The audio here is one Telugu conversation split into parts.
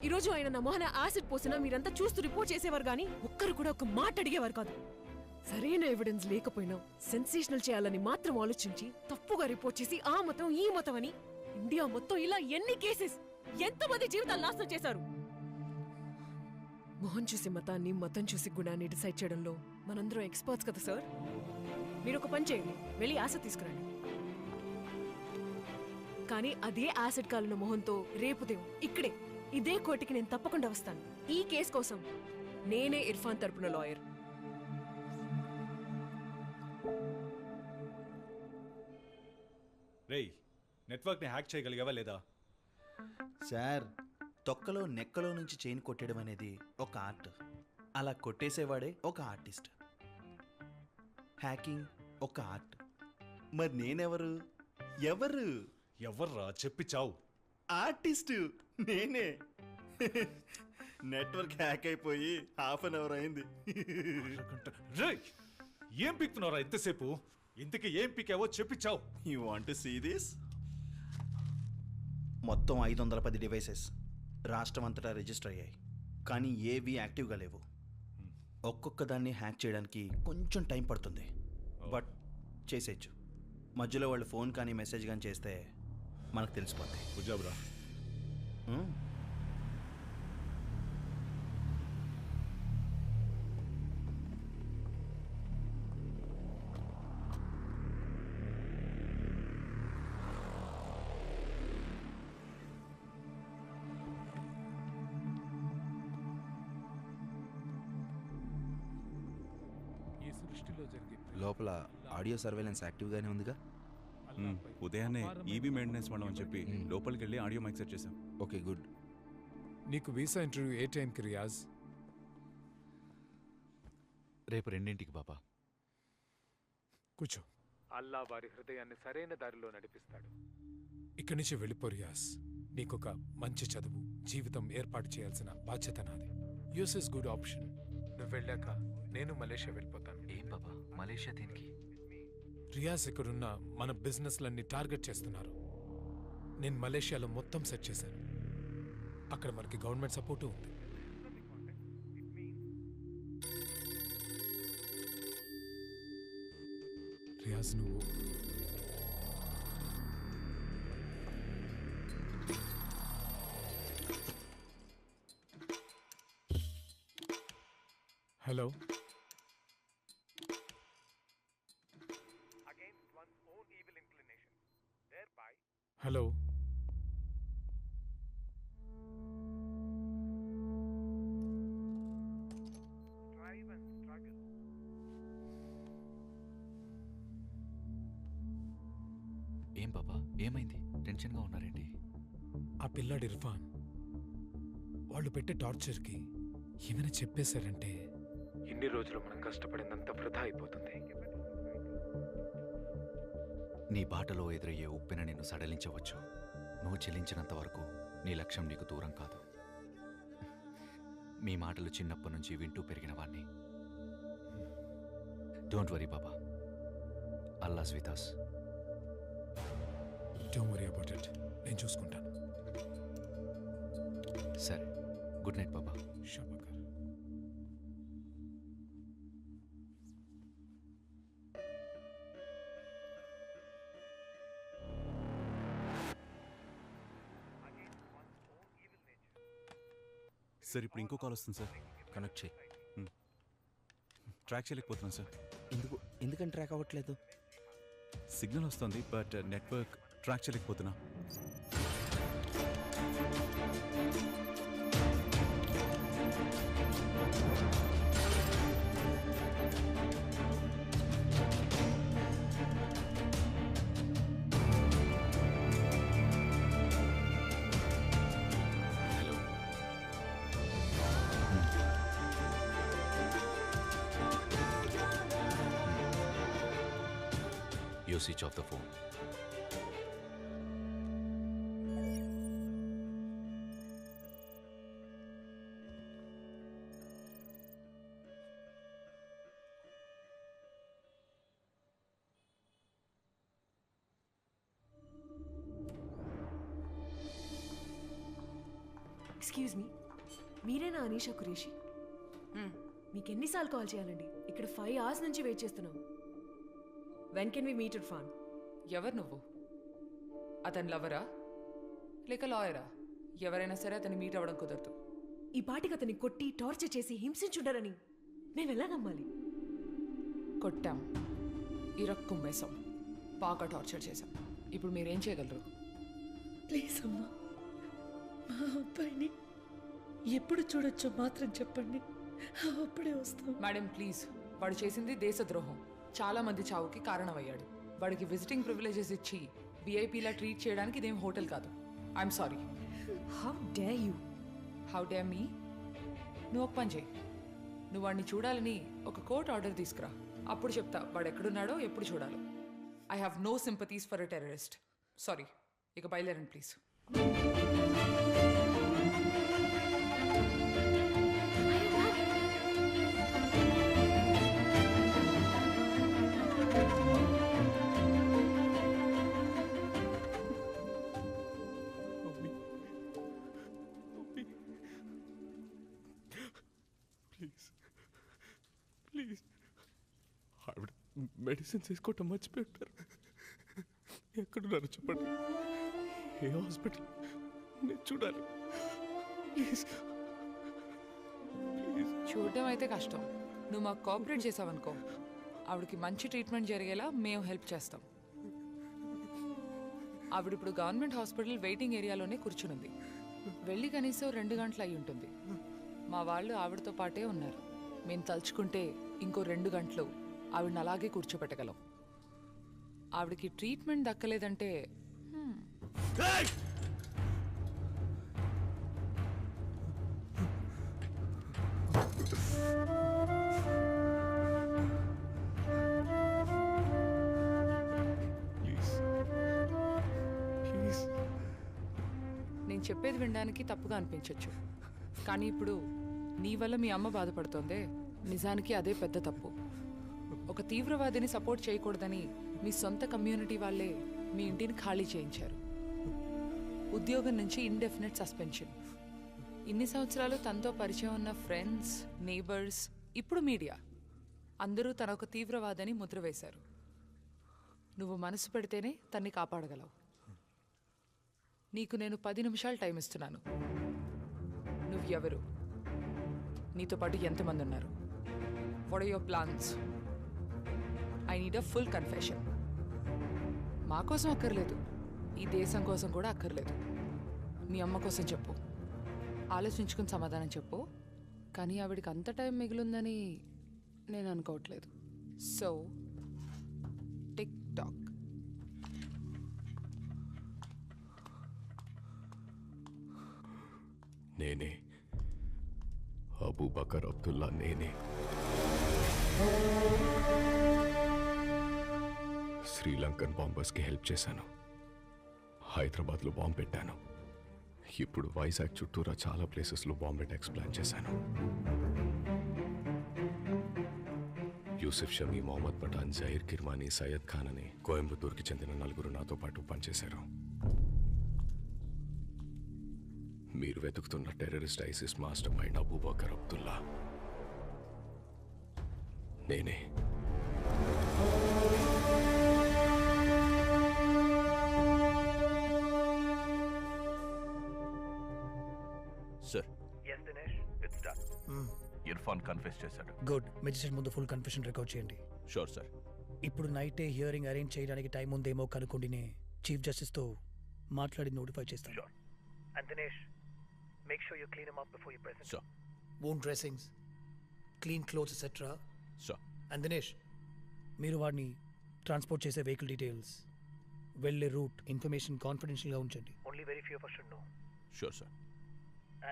ఈ రోజు ఆయన నా మొహన యాసిడ్ పోసినా మీరంతా చూస్తూ రిపోర్ట్ చేసేవారు గాని ఒక్కరు కూడా ఒక మాట అడిగేవారు కాదు. సరైన ఎవిడెన్స్ లేకపోయినా సెన్సేషనల్ చేయాలని మాత్రం ఆలోచించి తప్పుగా రిపోర్ట్ చేసి ఆ మతం ఈ మతం అని ఇండియా మొత్తం ఇలా ఎన్ని కేసెస్ ఎంతమంది జీవితాలు నాశనం చేశారు? మొహం చూసి మతాన్ని మతం చూసి గుణాన్ని డిసైడ్ చేయడంలో మనందరం ఎక్స్పర్ట్స్ కదా సార్? మీరు ఒక పని చేయండి వెళ్ళి యాసిడ్ తీసుకురండి. కానీ అదే యాసిడ్ కాలిన మొహంతో రేపు దేవు ఇక్కడే. ఇదే కోర్టుకి నేను తప్పకుండా వస్తాను. ఈ కేసు కోసం నేనే ఇర్ఫాన్ తరపున లాయర్. రేయ్ నెట్వర్క్ని హ్యాక్ చేయగలిగావా లేదా? సార్ తొక్కలో నెక్కలో నుంచి చైన్ కొట్టడం అనేది ఒక ఆర్ట్. అలా కొట్టేసేవాడే ఒక ఆర్టిస్ట్. హ్యాకింగ్ ఒక ఆర్ట్. మరి నేనెవరు? ఎవరు? ఎవర్రా? చెప్పి చావు. ఆర్టిస్ట్! నేనే. నెట్వర్క్ హ్యాక్ అయిపోయి హాఫ్ అన్ అవర్ అయింది. రేయ్ ఏం పిక్తున్నారా ఇంతసేపు? ఇంతకీ ఏం పికావో చెప్పి చావు యూ వాంట్ సీ దిస్ మొత్తం ఐదు వందల పది డివైసెస్ రాష్ట్రం అంతటా రిజిస్టర్ అయ్యాయి. కానీ ఏవి యాక్టివ్గా లేవు. ఒక్కొక్క దాన్ని హ్యాక్ చేయడానికి కొంచెం టైం పడుతుంది. బట్ చేసేయచ్చు. మధ్యలో వాళ్ళు ఫోన్ కానీ మెసేజ్ కానీ చేస్తే మనకు తెలిసిపోతాయి. గుజాబ్రా ఈ సృష్టిలో జరిగే లోపల ఆడియో సర్వేలెన్స్ యాక్టివ్గానే ఉందిగా. ఉదయాన్నే ఈబీ మెయింటెనెన్స్ వాళ్ళం అని చెప్పి లోపలికి వెళ్ళి ఆడియో మైక్ సెట్ చేసాం ఓకే గుడ్ నీకు వీసా ఇంటర్వ్యూ ఏ టైంకి రియాజ్? రేపు రెండింటికి బాబా కూర్చో. అల్లా వారి హృదయాన్ని సరైన దారిలో నడిపిస్తాడు. ఇక్కడి నుంచి వెళ్ళిపో రియాజ్. నీకొక మంచి చదువు జీవితం ఏర్పాటు చేయాల్సిన బాధ్యత నాది. US is good option. నువ్వు వెళ్ళాక నేను మలేషియా వెళ్ళిపోతాను. ఏం బాబా మలేషియా దీనికి? రియాజ్ ఇక్కడున్న మన బిజినెస్లన్నీ టార్గెట్ చేస్తున్నారు. నేను మలేషియాలో మొత్తం సెట్ చేశాను. అక్కడ మనకి గవర్నమెంట్ సపోర్టు ఉంది రియాజ్ నువ్వు hello against one's own evil inclination, thereby hello టెన్షన్గా ఉన్నారేంటి? ఆ పిల్లాడు ఇర్ఫాన్ వాళ్ళు పెట్టే టార్చర్కి ఏమైనా చెప్పేశారంటే ఇన్ని రోజులు మనం కష్టపడిందంత వృధా అయిపోతుంది. నీ బాటలో ఎదురయ్యే ఉప్పెన నిన్ను సడలించవచ్చు. నువ్వు చెల్లించినంత వరకు నీ లక్ష్యం నీకు దూరం కాదు. మీ మాటలు చిన్నప్పటి నుంచి వింటూ పెరిగిన వాణ్ణి. డోంట్ వరీ బాబా అల్లా స్వితాస్ డోంట్ వరీ అబౌట్ ఇట్ నేను చూసుకుంటాను. సరే. గుడ్ నైట్ బాబా. షాబకర్ సార్ ఇప్పుడు ఇంకో కాల్ వస్తుంది సార్. కనెక్ట్ చేయి. ట్రాక్ చేయలేకపోతున్నాను సార్. ఎందుకు ఎందుకని ట్రాక్ అవ్వట్లేదు? సిగ్నల్ వస్తుంది but network track చేయలేకపోతున్నా hello. You switch off the excuse me మీరేనా అనీషా కురేషి? మీకు ఎన్నిసార్లు కాల్ చేయాలండి? ఇక్కడ ఫైవ్ అవర్స్ నుంచి వెయిట్ చేస్తున్నాం. When can we meet it fan ఎవరు నువ్వు? అతని లవరా లేక లాయరా ఎవరైనా సరే అతన్ని మీట్ అవ్వడం కుదరదు. ఈ పాటికి అతన్ని కొట్టి టార్చర్ చేసి హింసించుంటారని మేము ఎలా నమ్మాలి? కొట్టాం. ఇరక్కుమ్మేశాం బాగా టార్చర్ చేశాం. ఇప్పుడు మీరేం చేయగలరు? ప్లీజ్ అమ్మా. మా అబ్బాయిని ఎప్పుడు చూడొచ్చో మాత్రం చెప్పండి. అప్పుడే వస్తాం. మేడం ప్లీజ్ వాడు చేసింది దేశద్రోహం. చాలా మంది చావుకి కారణమయ్యాడు. వాడికి విజిటింగ్ ప్రివిలేజెస్ ఇచ్చి విఐపీలా ట్రీట్ చేయడానికి ఇదేం హోటల్ కాదు. I'm sorry how dare you how dare me నువ్వు ఒక పని చేయి. నువ్వు వాడిని చూడాలని ఒక కోర్ట్ ఆర్డర్ తీసుకురా. అప్పుడు చెప్తా వాడు ఎక్కడున్నాడో ఎప్పుడు చూడాలో. I have no sympathies for a terrorist sorry ఇక బయలుదేరండి ప్లీజ్ ప్లీజ్ ప్లీజ్ ఆవిడ మెడిసిన్స్ వేసుకోవటం మర్చిపోయారు ఎక్కడున్నారు చెప్పండి ఏ హాస్పిటల్? నేను చూడాలి. ప్లీజ్. చూడడం అయితే కష్టం. నువ్వు మాకు కోఆపరేట్ చేసావనుకో. ఆవిడకి మంచి ట్రీట్మెంట్ జరిగేలా మేము హెల్ప్ చేస్తాం. ఆవిడ ఇప్పుడు గవర్నమెంట్ హాస్పిటల్ వెయిటింగ్ ఏరియాలోనే కూర్చునుంది. వెళ్ళి కనీసం రెండు గంటలు అయి ఉంటుంది. మా వాళ్ళు ఆవిడతో పాటే ఉన్నారు. మేము తలుచుకుంటే ఇంకో రెండు గంటలు ఆవిడని అలాగే కూర్చోబెట్టగలం ఆవిడకి ట్రీట్మెంట్ దక్కలేదంటే నేను చెప్పేది వినడానికి తప్పుగా అనిపించవచ్చు కానీ ఇప్పుడు నీ వల్ల మీ అమ్మ బాధపడుతోందే. నిజానికి అదే పెద్ద తప్పు. ఒక తీవ్రవాదిని సపోర్ట్ చేయకూడదని మీ సొంత కమ్యూనిటీ వాళ్ళే మీ ఇంటిని ఖాళీ చేయించారు. ఉద్యోగం నుంచి ఇండెఫినెట్ సస్పెన్షన్ ఇన్ని సంవత్సరాలు తనతో పరిచయం ఉన్న ఫ్రెండ్స్ నేబర్స్ ఇప్పుడు మీడియా అందరూ తన ఒక తీవ్రవాదని ముద్ర వేశారు నువ్వు మనసు పెడితేనే తన్ని కాపాడగలవు. నీకు నేను పది నిమిషాలు టైం ఇస్తున్నాను. నువ్వు ఎవరు నీతో పాటు ఎంతమంది ఉన్నారు? What are your plans I need a full confession మా కోసం అక్కర్లేదు. ఈ దేశం కోసం కూడా అక్కర్లేదు. మీ అమ్మ కోసం చెప్పు. ఆలోచించుకుని సమాధానం చెప్పు. కానీ ఆవిడకి అంత టైం మిగిలిందని నేను అనుకోవట్లేదు. So tick tock. నేనే. అబూబకర్ అబ్దుల్లా నేనే. శ్రీలంకన్ బాంబర్స్కి హెల్ప్ చేశాను. హైదరాబాద్లో బాంబు పెట్టాను. ఇప్పుడు వైజాగ్ చుట్టూరా చాలా ప్లేసెస్లో బాంబ్ అటాక్స్ ప్లాన్ చేశాను. యూసుఫ్ షమీ మొహమ్మద్ పఠాన్ జహీర్ కిర్మానీ సయ్యద్ ఖాన్ అని కోయంబత్తూర్కి చెందిన నలుగురు నాతో పాటు పనిచేశారు. మీరు వెతుకుతున్న terrorist ISIS mastermind Abubakar Abdullah. నేనే. ఇర్ఫాన్ కన్ఫెస్ చేశాడు. గుడ్ మెజిస్ట్రేట్ ముందు ఫుల్ కన్ఫెషన్ రికార్డ్ చేయండి. షూర్ సార్ ఇప్పుడు నైటే హియరింగ్ అరేంజ్ చేయడానికి టైం ఉందేమో కనుక్కోండినే చీఫ్ జస్టిస్తో మాట్లాడి నోటిఫై చేస్తాను. Sure. And Dinesh, make sure you clean him up before you present. Sure own dressings clean clothes etcetera sure and Dinesh మీరు వాడిని ట్రాన్స్పోర్ట్ చేసే వెహికల్ డీటెయిల్స్ వెళ్ళే రూట్ ఇన్ఫర్మేషన్ కాన్ఫిడెన్షియల్గా ఉంచండి. Only very few of us should know. Sure sir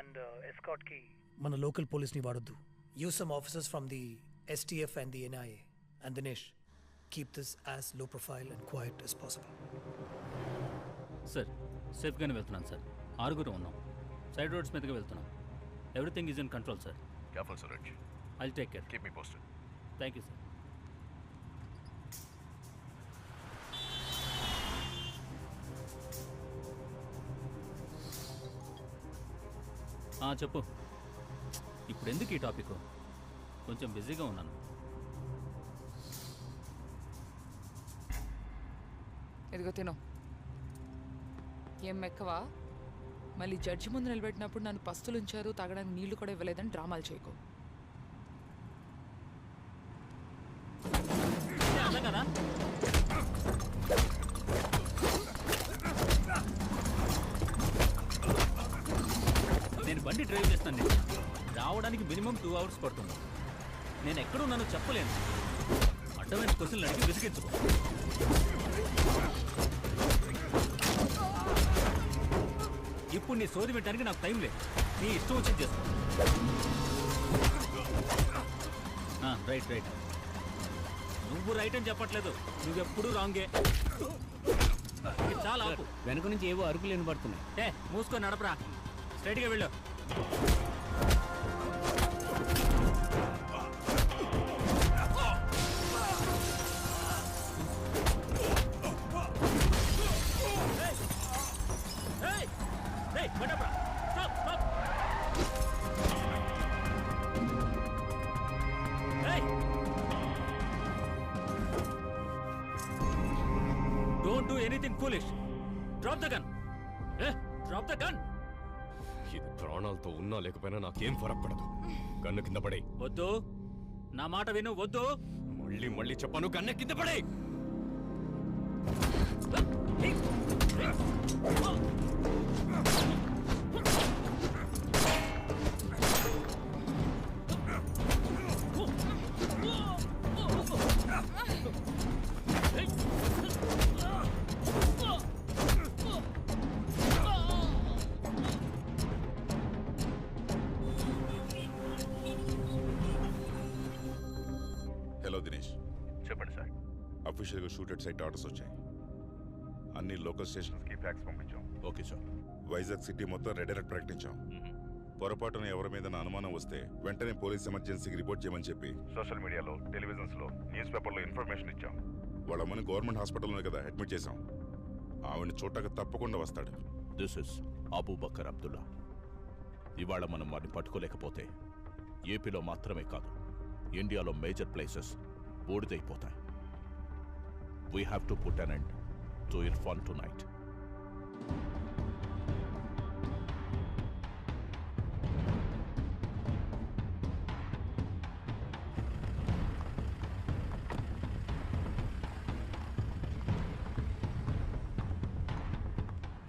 And escort key. మన లోకల్ పోలీస్ని వాడొద్దు. Use some officers from the STF and the NIA and Dinesh keep this as low profile and quiet as possible sir సేఫ్గానే వెళ్తున్నాను సార్ ఆరుగురు ఉన్నాం. సైడ్ రోడ్స్ మీదుగా వెళ్తున్నాం. Everything is in control sir careful Suresh I'll take care keep me posted thank you sir చెప్పు. ఇప్పుడు ఎందుకు ఈ టాపిక్? కొంచెం బిజీగా ఉన్నాను. ఇదిగో తిను. ఏం మెక్కవా? మళ్ళీ జడ్జి ముందు నిలబెట్టినప్పుడు నన్ను పస్తులు ఉంచారు తాగడానికి నీళ్ళు కూడా ఇవ్వలేదని డ్రామాలు చేయకు. రావడానికి మినిమం టూ అవర్స్ పడుతుంది. నేను ఎక్కడున్నానో చెప్పలేను. అడ్డమైన క్వశ్చన్లు అడిగి విసిగించుకో. ఇప్పుడు నీ సోది పెట్టడానికి నాకు టైం లేదు. నీ ఇష్టం వచ్చింది చేసుకో. Right right. నువ్వు రైట్ అని చెప్పట్లేదు. నువ్వెప్పుడు రాంగే. చాలా ఆపు. వెనక నుంచి ఏవో అరుపులు వినబడుతున్నాయి. ఏ మూసుకొని నడపరా. స్ట్రైట్గా వెళ్ళు. Do anything foolish. Drop the gun. Eh? Drop the gun. ఇది ప్రాణాలతో ఉన్నా లేకపోయినా నాకేం ఫరక్ పడదు కన్ను కింద పడే వద్దు నా మాట విను వద్దు మళ్ళీ మళ్ళీ చెప్పాను కన్ను కింద పడే హలో దినేష్ చెప్పండి సార్. అఫీషియల్గా షూటెడ్ సైట్ ఆర్డర్స్ వచ్చాయి. అన్ని లోకల్ స్టేషన్స్కి ఫ్యాక్స్ పంపించాం. ఓకే సార్ వైజాగ్ సిటీ మొత్తం రెడ్ అలర్ట్ ప్రకటించాం. పొరపాటున ఎవరి మీద అనుమానం వస్తే వెంటనే పోలీస్ ఎమర్జెన్సీకి రిపోర్ట్ చేయమని చెప్పి. సోషల్ మీడియాలో టెలివిజన్స్లో న్యూస్ పేపర్లో ఇన్ఫర్మేషన్ ఇచ్చాం. వాళ్ళ అమ్మని గవర్నమెంట్ హాస్పిటల్లోనే కదా అడ్మిట్ చేశాం. ఆవిడని చూడక తప్పకుండా వస్తాడు. దిస్ ఇస్ అబూబకర్ అబ్దుల్లా ఇవాళ మనం వారిని పట్టుకోలేకపోతే ఏపీలో మాత్రమే కాదు ఇండియాలో major places బూడిదైపోతాయి. We have to put on to Irfan tonight.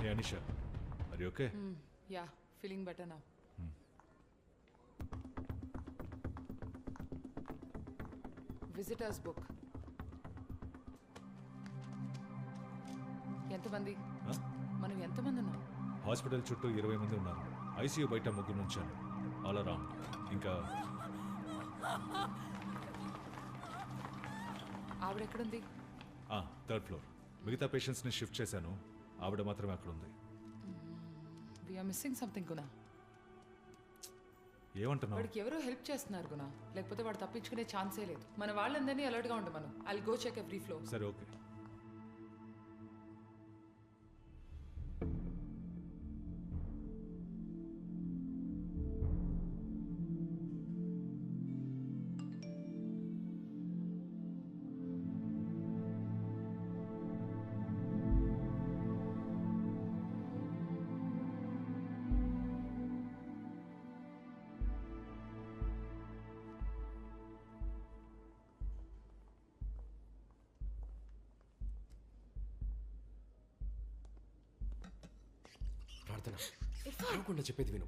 Hey Anisha, are you okay? Mm, yeah, feeling better now. Hmm. Visitor's book. ఎంతమంది? మనం ఎంతమంది ఉన్నాం? హాస్పిటల్ చుట్టూ ఇరవై మంది ఉన్నారు. ఐసీయూ బయట ముగ్గురు ఆల్ అరౌండ్ ఇంకా ఆవిడ ఎక్కడుంది థర్డ్ ఫ్లోర్. మిగతా పేషెంట్స్ని షిఫ్ట్ చేశాను. ఆవిడ మాత్రమే అక్కడ ఉంది వీఆర్ మిస్సింగ్ సంథింగ్ గునా ఏమంటున్నావు? వాడికి ఎవరో హెల్ప్ చేస్తున్నారు గునా లేకపోతే వాడు తప్పించుకునే ఛాన్సే లేదు. మన వాళ్ళందరినీ అలర్ట్గా ఉండమను I go check every floor సరే ఓకే. ప్రార్థన అరవకుండా చెప్పేది విను.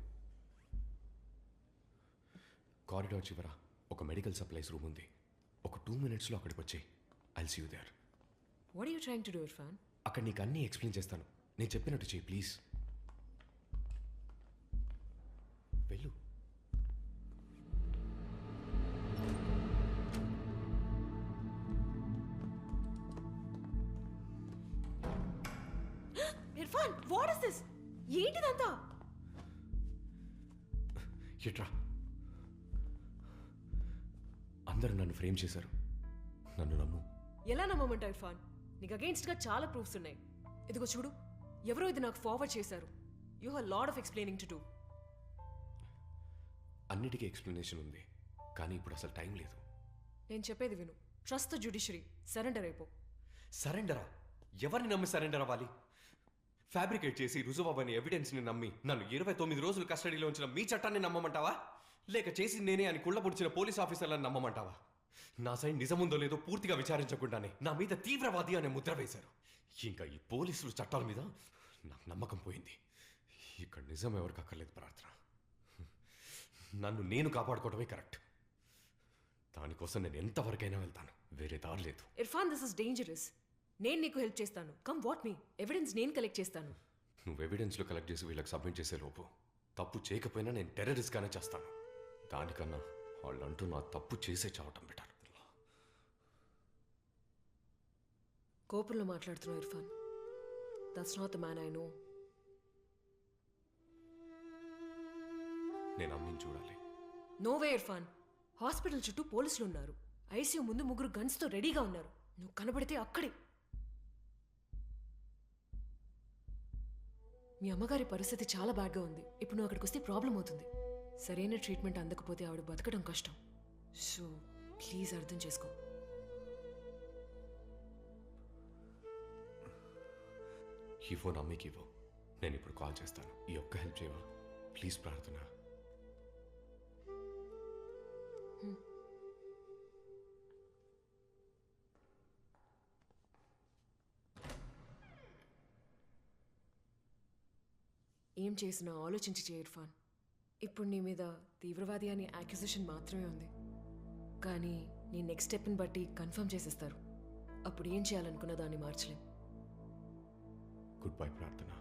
కారిడార్ చివర ఒక మెడికల్ సప్లైస్ రూమ్ ఉంది. ఒక టూ మినిట్స్లో అక్కడికి వచ్చి I'll see you there. What you trying to do Irfan? అక్కడ నీకు అన్నీ ఎక్స్ప్లెయిన్ చేస్తాను. నేను చెప్పినట్టు చెయ్యి ప్లీజ్. చేశారు. నన్ను నమ్ము. ఎలా నమ్మమంటావు ఇర్ఫాన్? నీకు అగేన్స్ట్గా చాలా ప్రూఫ్స్ ఉన్నాయి. ఇదిగో చూడు ఎవరో ఇది నాకు ఫార్వర్డ్ చేశారు. You have lot of explaining to do అన్నిటికీ ఎక్స్ప్లెనేషన్ ఉంది. కానీ ఇప్పుడు అసలు టైం లేదు. నేను చెప్పేది విను. ట్రస్ట్ జ్యుడిషరీ సరెండర్ అయిపో. సరెండరా ఎవరిని నమ్మి సరెండర్ అవ్వాలి? ఫ్యాబ్రికేట్ చేసి రుజువని ఎవిడెన్స్ని నమ్మి నన్ను ఇరవై తొమ్మిది రోజులు కస్టడీలో ఉంచిన మీ చట్టాన్ని నమ్మమంటావా? లేక చేసి నేనే అని కుళ్ళబుడిచిన పోలీస్ ఆఫీసర్లను నమ్మమంటావా? నా సైడ్ నిజముందో లేదో పూర్తిగా విచారించకుండానే నా మీద తీవ్రవాది అనే ముద్ర వేశారు. ఇంకా ఈ పోలీసులు చట్టాల మీద నాకు నమ్మకం పోయింది. ఇక్కడ నిజం ఎవరికి అక్కర్లేదు ప్రార్థన. నన్ను నేను కాపాడుకోవడమే కరెక్ట్. దానికోసం నేను ఎంతవరకైనా వెళ్తాను. వేరే దారి లేదు. ఇర్ఫాన్ దిస్ ఇస్ డేంజరస్ నేను నీకు హెల్ప్ చేస్తాను. కమ్ వాట్ మీ ఎవిడెన్స్ నేను కలెక్ట్ చేస్తాను. నువ్వు ఎవిడెన్స్లో కలెక్ట్ చేసి వీళ్ళకి సబ్మిట్ చేసే లోపు తప్పు చేయకపోయినా నేను టెర్రరిస్ట్గానే చేస్తాను. దానికన్నా వాళ్ళంటూ నా తప్పు చేసే చావటం బెటర్ కోపంలో మాట్లాడుతున్నావు Irfan. That's not the man I know నేను అమ్మిని చూడాలి. నోవే ఇర్ఫాన్. హాస్పిటల్ చుట్టూ పోలీసులు ఉన్నారు. ఐసీయూ ముందు ముగ్గురు గన్స్తో రెడీగా ఉన్నారు. నువ్వు కనబడితే అక్కడే. మీ అమ్మగారి పరిస్థితి చాలా బ్యాడ్గా ఉంది. ఇప్పుడు నువ్వు అక్కడికి వస్తే ప్రాబ్లం అవుతుంది. సరైన ట్రీట్మెంట్ అందకపోతే ఆవిడ బతకడం కష్టం. సో ప్లీజ్ అర్థం చేసుకో. ఈ ఫోన్ అమ్మకి ఇవ్వు నేను ఇప్పుడు కాల్ చేస్తాను. ఈ ఒక్క హెల్ప్ చేయవా ప్లీజ్ ప్రార్థన. ఏం చేసినా ఆలోచించి చేయ ఇర్ఫాన్. ఇప్పుడు నీ మీద తీవ్రవాది అనే యాక్యుజిషన్ మాత్రమే ఉంది. కానీ నీ నెక్స్ట్ స్టెప్ని బట్టి కన్ఫర్మ్ చేసేస్తారు. అప్పుడు ఏం చేయాలనుకున్న దాన్ని మార్చలేం. గుడ్ బై ప్రార్థన.